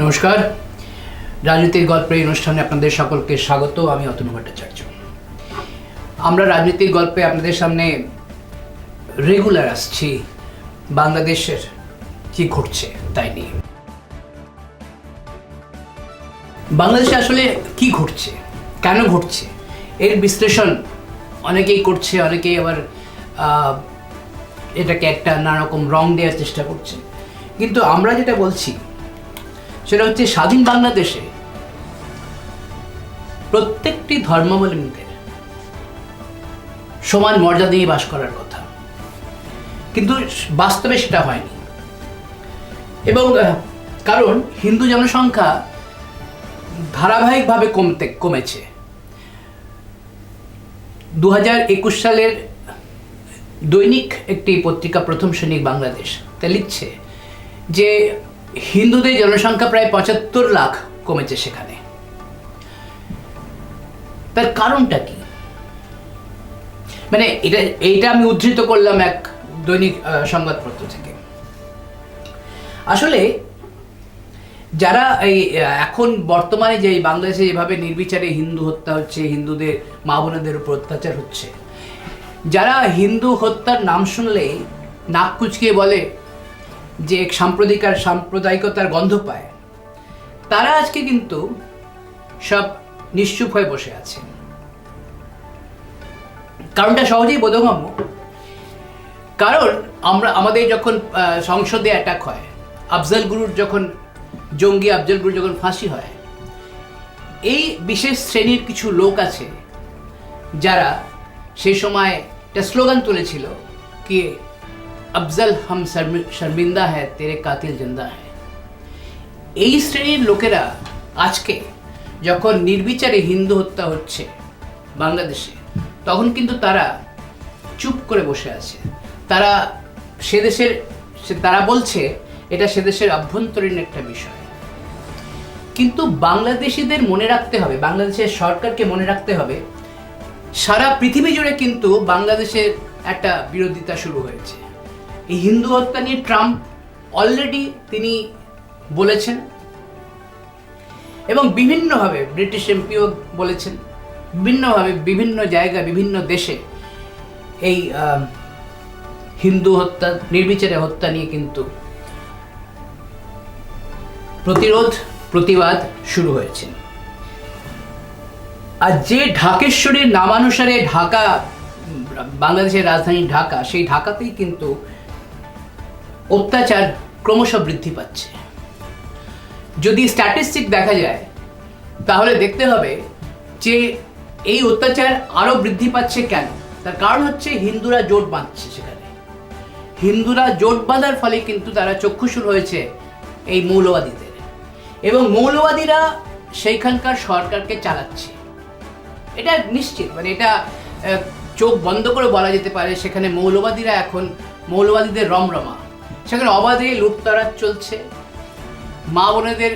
নমস্কার। রাজনীতির গল্পের এই অনুষ্ঠানে আপনাদের সকলকে স্বাগত, আমি অতনু ভট্টাচার্য। আমরা রাজনীতির গল্পে আপনাদের সামনে রেগুলার আসছি, বাংলাদেশের কি ঘটছে তাই নিয়ে। বাংলাদেশে আসলে কি ঘটছে, কেন ঘটছে, এর বিশ্লেষণ অনেকেই করছে, অনেকেই আবার এটাকে একটা নানা রকম রং দেওয়ার চেষ্টা করছে। কিন্তু আমরা যেটা বলছি সেটা হচ্ছে স্বাধীন বাংলাদেশে প্রত্যেকটি ধর্মাবলম্বীদের সমান মর্যাদা নিয়ে বাস করার কথা। কিন্তু বাস্তবে সেটা হয়নি। এবং কারণ হিন্দু জনসংখ্যা ধারাবাহিকভাবে কমতে, কমেছে। দু হাজার একুশ সালের দৈনিক একটি পত্রিকা প্রথম শ্রেণি বাংলাদেশ, তা লিখছে যে হিন্দুদের জনসংখ্যা প্রায় পঁচাত্তর লাখ কমেছে সেখানে। তার কারণটা কি? মানে এটা, এইটা আমি উদ্ধৃত করলাম এক দৈনিক সংবাদপত্র থেকে। আসলে যারা এই এখন বর্তমানে যে বাংলাদেশে যেভাবে নির্বিচারে হিন্দু হত্যা হচ্ছে, হিন্দুদের, মা বোনেদের উপর অত্যাচার হচ্ছে, যারা হিন্দু হত্যার নাম শুনলেই নাক কুচকিয়ে বলে যে এক সাম্প্রদায়িক আর সাম্প্রদায়িকতার গন্ধ পায়, তারা আজকে কিন্তু সব নিশ্চুপ হয়ে বসে আছে। কারণটা সহজেই বোধগম্য। কারণ আমরা, আমাদের যখন সংসদে অ্যাটাক হয়, আফজাল গুরুর যখন জঙ্গি, আফজাল গুরু যখন ফাঁসি হয়, এই বিশেষ শ্রেণির কিছু লোক আছে যারা সেই সময় একটা স্লোগান তুলেছিল কি আফজল হাম শর্মি- শর্মিন্দা হ্যায় তেরে কাতিল জিন্দা হ্যায় এই শ্রেণির লোকেরা আজকে যখন নির্বিচারে হিন্দু হত্যা হচ্ছে বাংলাদেশে তখন কিন্তু তারা চুপ করে বসে আছে তারা সে দেশের তারা বলছে এটা সে দেশের আভ্যন্তরীণ একটা বিষয় কিন্তু বাংলাদেশিদের মনে রাখতে হবে, বাংলাদেশের সরকারকে মনে রাখতে হবে, সারা পৃথিবী জুড়ে কিন্তু বাংলাদেশের একটা বিরোধিতা শুরু হয়েছে। এই হিন্দু হত্যা নিয়ে ট্রাম্প অলরেডি তিনি বলেছেন এবং বিভিন্নভাবে ব্রিটিশ এমপিও বলেছেন, বিভিন্নভাবে বিভিন্ন জায়গায়, বিভিন্ন দেশে এই হিন্দু হত্যা, নির্বিচারে হত্যা নিয়ে কিন্তু প্রতিরোধ, প্রতিবাদ শুরু হয়েছে। আর যে ঢাকেশ্বরীর নামানুসারে ঢাকা, বাংলাদেশের রাজধানী ঢাকা, সেই ঢাকাতেই কিন্তু অত্যাচার ক্রমশ বৃদ্ধি পাচ্ছে। যদি স্ট্যাটিস্টিক দেখা যায়, তাহলে দেখতে হবে যে এই অত্যাচার আরও বৃদ্ধি পাচ্ছে কেন? তার কারণ হচ্ছে হিন্দুরা জোট বাঁধছে সেখানে। হিন্দুরা জোট বাঁধার ফলে কিন্তু তারা চক্ষুসুর হয়েছে এই মৌলবাদীদের। এবং মৌলবাদীরা সেইখানকার সরকারকে চালাচ্ছে। এটা নিশ্চিত মানে এটা চোখ বন্ধ করে বলা যেতে পারে, সেখানে মৌলবাদীরা এখন মৌলবাদীদের রমরমা। সেখানে অবাধে লুটতরাজ চলছে। মা বোনেদের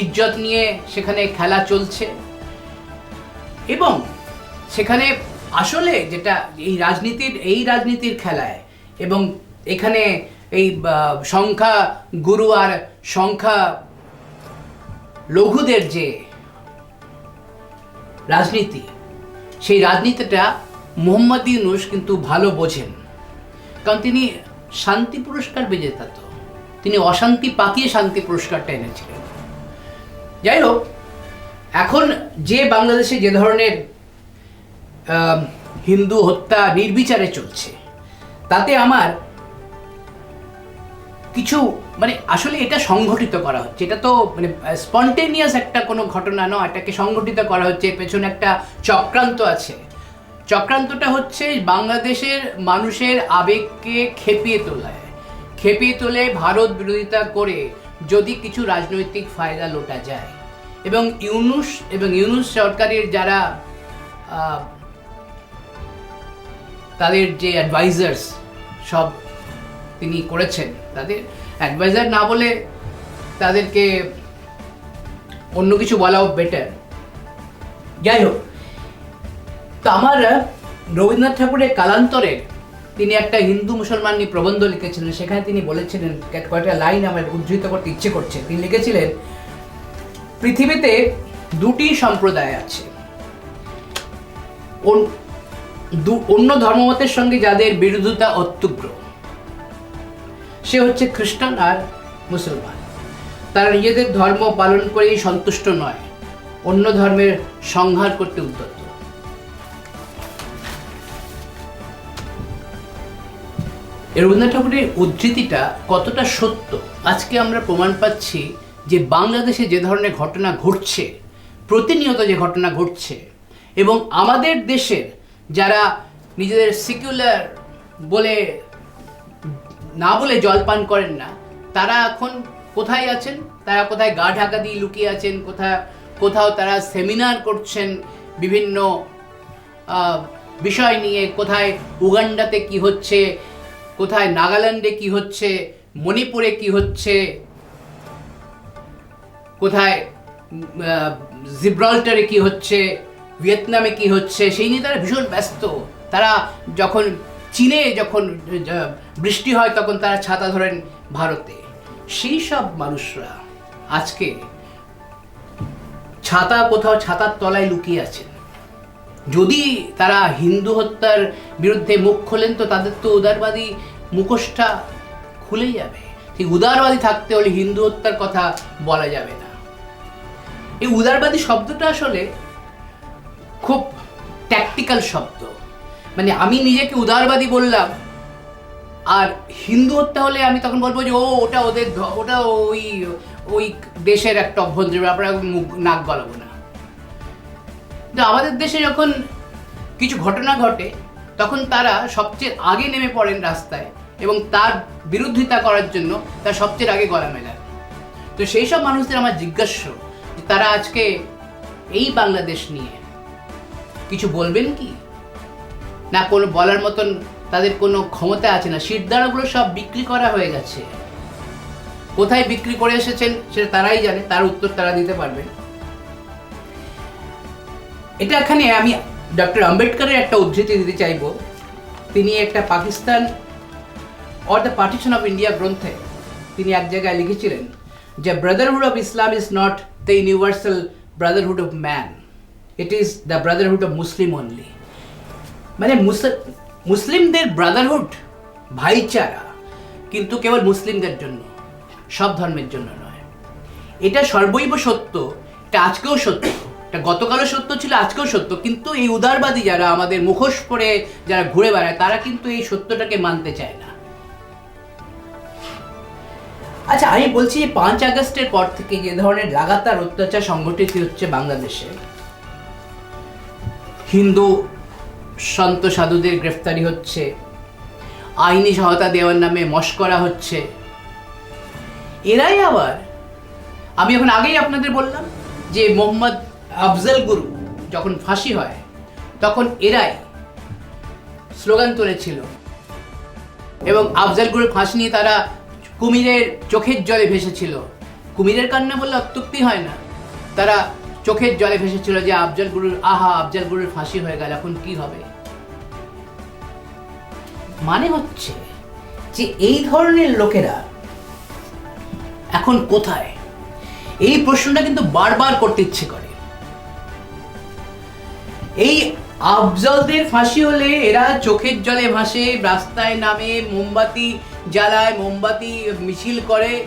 ইজ্জত নিয়ে সেখানে খেলা চলছে। এবং সেখানে আসলে যেটা এই রাজনীতির এই রাজনীতির খেলায় এবং এখানে এই সংখ্যা গুরু আর সংখ্যা লঘুদের যে রাজনীতি, সেই রাজনীতিটা মোহাম্মদ ইউনুস কিন্তু ভালো বোঝেন। কারণ তিনি শান্তি পুরস্কার বিজেতা তো। তিনি অশান্তি পাকিয়ে শান্তি পুরস্কারটা এনেছিলেন। যাই হোক, এখন যে বাংলাদেশে যে ধরনের হিন্দু হত্যা নির্বিচারে চলছে, তাতে আমার কিছু মানে আসলে এটা সংগঠিত করা হচ্ছে। এটা তো মানে স্পন্টেনিয়াস একটা কোনো ঘটনা নয়। এটাকে সংগঠিত করা হচ্ছে, পেছনে একটা চক্রান্ত আছে। চক্রান্তটা হচ্ছে বাংলাদেশের মানুষের আবেগকে খেপিয়ে তোলায় খেপিয়ে তোলে ভারত বিরোধিতা করে যদি কিছু রাজনৈতিক ফায়দা লোটা যায়। এবং ইউনুস এবং ইউনুস সরকারের যারা তাদের যে অ্যাডভাইজার্স সব তিনি করেছেন, তাদের অ্যাডভাইজার না বলে তাদেরকে অন্য কিছু বলাও বেটার যাই হোক তো আমার রবীন্দ্রনাথ ঠাকুরের কালান্তরে তিনি একটা হিন্দু মুসলমান নিয়ে প্রবন্ধ লিখেছিলেন, সেখানে তিনি বলেছিলেন কয়েকটা লাইন আমার উদ্ধৃত করতে ইচ্ছে করছে। তিনি লিখেছিলেন, পৃথিবীতে দুটি সম্প্রদায় আছে। অন্য ধর্মমতের সঙ্গে যাদের বিরোধিতা অত্যুগ্র। সে হচ্ছে খ্রিস্টান আর মুসলমান। তারা নিজেদের ধর্ম পালন করেই সন্তুষ্ট নয়। অন্য ধর্মের সংহার করতে উদ্যত। রবীন্দ্রনাথ ঠাকুরের উদ্ধৃতিটা কতটা সত্য? আজকে আমরা প্রমাণ পাচ্ছি যে বাংলাদেশে যে ধরনের ঘটনা ঘটছে, প্রতিনিয়ত যে ঘটনা ঘটছে, এবং আমাদের দেশের যারা নিজেদের সিকিউলার বলে, না বলে জল পান করেন না, তারা এখন কোথায় আছেন? তারা কোথায় গা ঢাকা দিয়ে লুকিয়ে আছেন? কোথাও কোথাও তারা সেমিনার করছেন বিভিন্ন বিষয় নিয়ে? কোথায় উগান্ডাতে কি হচ্ছে? কোথায় নাগাল্যান্ডে কি হচ্ছে? মণিপুরে কি হচ্ছে? কোথায় জিব্রাল্টারে কি হচ্ছে? ভিয়েতনামে কি হচ্ছে? সেই নিয়ে তারা ভীষণ ব্যস্ত। তারা যখন চীনে যখন বৃষ্টি হয় তখন তারা ছাতা ধরেন ভারতে। সেই সব মানুষরা আজকে ছাতা কোথাও ছাতার তলায় লুকিয়ে আছেন। যদি তারা হিন্দু হত্যার বিরুদ্ধে মুখ খোলেন, তো তাদের তো উদারবাদী মুখোশটা খুলে যাবে। ঠিক উদারবাদী থাকতে হলে হিন্দু হত্যার কথা বলা যাবে না। এই উদারবাদী শব্দটা আসলে খুব ট্যাকটিক্যাল শব্দ। মানে আমি নিজেকে উদারবাদী বললাম, আর হিন্দু হত্যা হলে আমি তখন বলব যে, ও, ওটা ওদের ওটা ওই ওই দেশের একটা অভ্যন্তরীণ ব্যাপার, মুখ, নাক গলাবো না। কিন্তু আমাদের দেশে যখন কিছু ঘটনা ঘটে, তখন তারা সবচেয়ে আগে নেমে পড়েন রাস্তায় এবং তার বিরোধিতা করার জন্য তারা সবচেয়ে আগে গলা মেলান তো সেই সব মানুষদের আমার জিজ্ঞাস্য যে তারা আজকে এই বাংলাদেশ নিয়ে কিছু বলবেন কি? না কোনো বলার মতন তাদের কোনো ক্ষমতা আছে না? শিরদাঁড়াগুলো সব বিক্রি করা হয়ে গেছে। কোথায় বিক্রি করে এসেছেন সেটা তারাই জানে, তার উত্তর তারা দিতে পারবেন। এটা এখানে আমি ডক্টর আম্বেদকরের একটা উদ্ধৃতি দিতে চাইব। তিনি একটা Pakistan or the partition of India গ্রন্থে তিনি এক জায়গায় লিখেছিলেন যে brotherhood of Islam is not the universal brotherhood of man it is the brotherhood of Muslim only মানে মুসল- মুসলিমদের ব্রাদারহুড ভাইচারা, কিন্তু কেবল মুসলিমদের জন্য, সব ধর্মের জন্য নয়। এটা সর্বৈব সত্য, এটা আজকেও সত্য। এটা গতকালও সত্য ছিল, আজকেও সত্য। কিন্তু এই উদারবাদী যারা আমাদের মুখোশ পরে যারা ঘুরে বেড়ায়, তারা কিন্তু এই সত্যটাকে মানতে চায় না। আচ্ছা আমি বলছি যে পাঁচ আগস্টের পর থেকে যে ধরনের লাগাতার অত্যাচার সংগঠিত হচ্ছে বাংলাদেশে, হিন্দু সন্ত সাধুদের গ্রেফতারি হচ্ছে, আইনি সহায়তা দেওয়ার নামে মস্করা হচ্ছে। এরাই আবার, আমি এখন আগেই আপনাদের বললাম যে মোহাম্মদ আফজল গুরু যখন ফাঁসি হয়, তখন এরাই স্লোগান তুলেছিল। এবং আফজল গুরুর ফাঁসি নিয়ে তারা কুমিরের চোখের জলে ভেসেছিল। কুমিরের কান্না বললে অত্যুক্তি হয় না। তারা চোখের জলে ভেসেছিল যে আফজল গুরুর, আহা, আফজল গুরুর ফাঁসি হয়ে গেল, এখন কি হবে? মানে হচ্ছে যে এই ধরনের লোকেরা এখন কোথায়? এই প্রশ্নটা কিন্তু বারবার করতে ইচ্ছে করে। এই আফজলদের ফাঁসি হলে এরা চোখের জলে ভাসে, রাস্তায় নামে, মোমবাতি জ্বালায়, মোমবাতি মিছিল করে।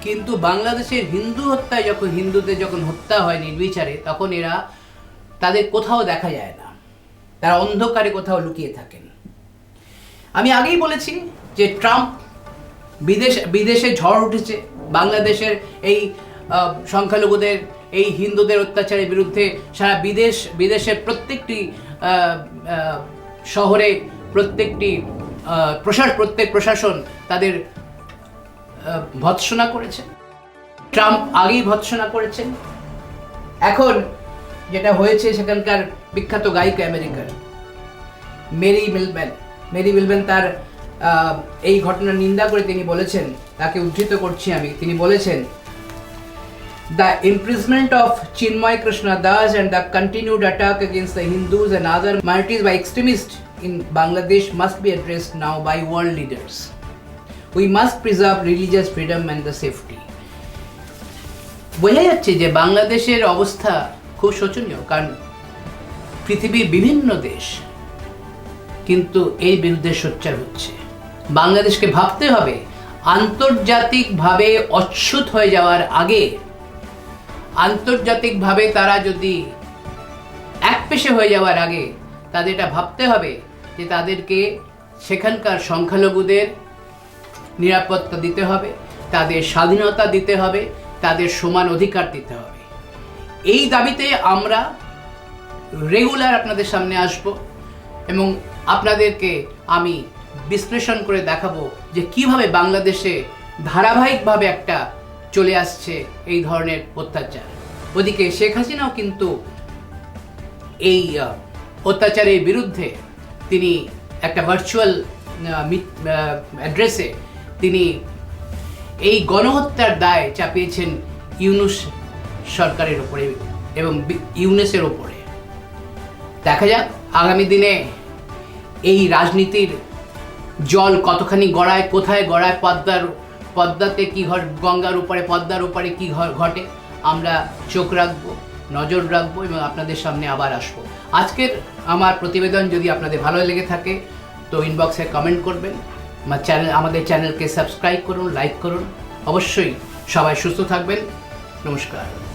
কিন্তু বাংলাদেশের হিন্দু হত্যায় যখন, হিন্দুদের যখন হত্যা হয় নির্বিচারে, তখন এরা তাদের কোথাও দেখা যায় না। তারা অন্ধকারে কোথাও লুকিয়ে থাকেন। আমি আগেই বলেছি যে ট্রাম্প বিদেশ, বিদেশে ঝড় উঠেছে। বাংলাদেশের এই সংখ্যালঘুদের এই হিন্দুদের অত্যাচারের বিরুদ্ধে সারা বিদেশ, বিদেশের প্রত্যেকটি শহরে প্রত্যেকটি প্রশাস প্রত্যেক প্রশাসন তাদের ভৎসনা করেছে। ট্রাম্প আগেই ভৎসনা করেছেন এখন যেটা হয়েছে সেখানকার বিখ্যাত গায়িকা আমেরিকার, মেরি মিলম্যান মেরি মিলম্যান তার এই ঘটনার নিন্দা করে তিনি বলেছেন, তাকে উদ্ধৃত করছি আমি। তিনি বলেছেন The imprisonment of Chinmay Krishna Das and the continued attack against the Hindus and other minorities by extremists in Bangladesh must be addressed now by world leaders. We must preserve religious freedom and the safety. বোঝা যাচ্ছে যে বাংলাদেশের অবস্থা খুব শোচনীয় কারণ পৃথিবীর বিভিন্ন দেশ কিন্তু এই বিরুদ্ধে সোচ্চার হচ্ছে বাংলাদেশকে ভাবতে হবে আন্তর্জাতিকভাবে অচ্ছুত হয়ে যাওয়ার আগে আন্তর্জাতিকভাবে তারা যদি এক পেশে হয়ে যাওয়ার আগে তাদের এটা ভাবতে হবে যে তাদেরকে সেখানকার সংখ্যালঘুদের নিরাপত্তা দিতে হবে, তাদের স্বাধীনতা দিতে হবে, তাদের সমান অধিকার দিতে হবে। এই দাবিতে আমরা রেগুলার আপনাদের সামনে আসব এবং আপনাদেরকে আমি বিশ্লেষণ করে দেখাবো যে কীভাবে বাংলাদেশে ধারাবাহিকভাবে একটা চলে আসছে এই ধরনের অত্যাচার। ওদিকে শেখ হাসিনাও কিন্তু এই অত্যাচারের বিরুদ্ধে তিনি একটা ভার্চুয়াল অ্যাড্রেসে তিনি এই গণহত্যার দায় চাপিয়েছেন ইউনুস সরকারের ওপরে এবং ইউনুসের ওপরে দেখা যাক আগামী দিনে এই রাজনীতির জল কতখানি গড়ায়, কোথায় গড়ায়, পদ্মার পদ্মাতে কি ঘট, গঙ্গার উপরে, পদ্মার উপরে কি ঘটে, আমরা চোখ রাখব, নজর রাখব এবং আপনাদের সামনে আবার আসব। আজকের আমার প্রতিবেদন যদি আপনাদের ভালো লেগে থাকে, তো ইনবক্সে কমেন্ট করবেন। আমার চ্যানেল আমাদের চ্যানেলকে সাবস্ক্রাইব করুন লাইক করুন। অবশ্যই সবাই সুস্থ থাকবেন। নমস্কার।